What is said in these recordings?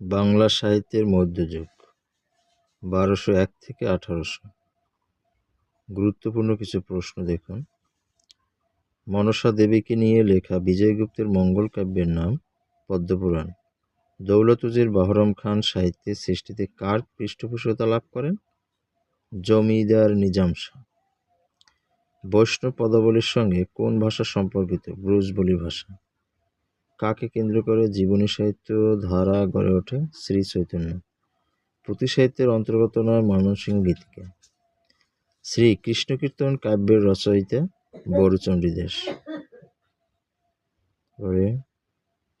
বাংলা সাহিত্যের মধ্যযুগ, বারোশো এক থেকে আঠারোশো। গুরুত্বপূর্ণ কিছু প্রশ্ন দেখুন। মনসা দেবীকে নিয়ে লেখা বিজয়গুপ্তের মঙ্গল কাব্যের নাম পদ্মপুরাণ। দৌলতুজির বাহরম খান সাহিত্যের সৃষ্টিতে কার পৃষ্ঠপোষকতা লাভ করেন? জমিদার নিজাম শাহ। বৈষ্ণব পদাবলীর সঙ্গে কোন ভাষা সম্পর্কিত? ব্রুজবলি ভাষা। কাকে কেন্দ্র করে জীবনী সাহিত্য ধারা গড়ে ওঠে? শ্রী চৈতন্য। পুঁথি সাহিত্যের অন্তর্গত নয় ময়মনসিংহ গীতিকা। শ্রী কৃষ্ণকীর্তন কাব্যের রচয়িতা বরুচণ্ডী দেশ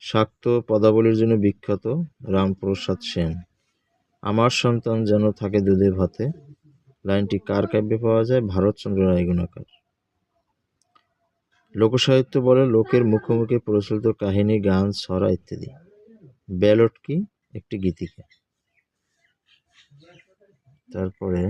শাক্ত পদাবলীর জন্য বিখ্যাত রামপ্রসাদ সেন। আমার সন্তান যেন থাকে দুধে ভাতে। লাইনটি কার কাব্যে পাওয়া যায়? ভারতচন্দ্র রায়গুণাকার। লোকসাহিত্য বলে লোকের মুখে মুখে প্রচলিত কাহিনী, গান, ছড়া ইত্যাদি। ব্যালট কি? একটি গীতিকা। তারপরে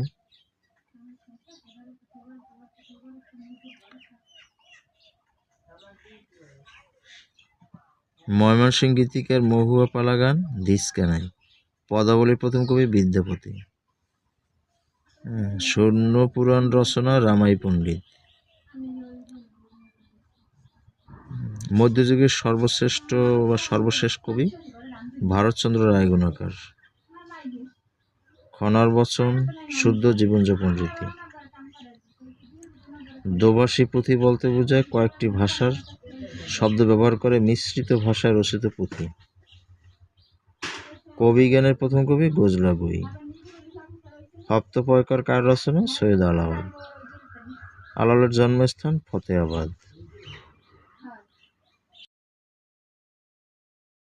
ময়মনসিংহ গীতিকার মহুয়া পালা গান ধিসকানাই পদাবলীর প্রথম কবি বিদ্যাপতি। স্বর্ণ পুরাণ রচনা রামাই পণ্ডিত। মধ্যযুগের সর্বশ্রেষ্ঠ বা সর্বশেষ কবি ভারতচন্দ্র রায়গুণাকার। খনার বচন, শুদ্ধ জীবনযাপন রীতি। দোবাসী পুঁথি বলতে বোঝায় কয়েকটি ভাষার শব্দ ব্যবহার করে মিশ্রিত ভাষায় রচিত পুঁথি। কবি জ্ঞানের প্রথম কবি গোজলা বই হপ্তপয়কর কার রচনা? সৈয়দ আলাউল। আলালের জন্মস্থান ফতেহাবাদ।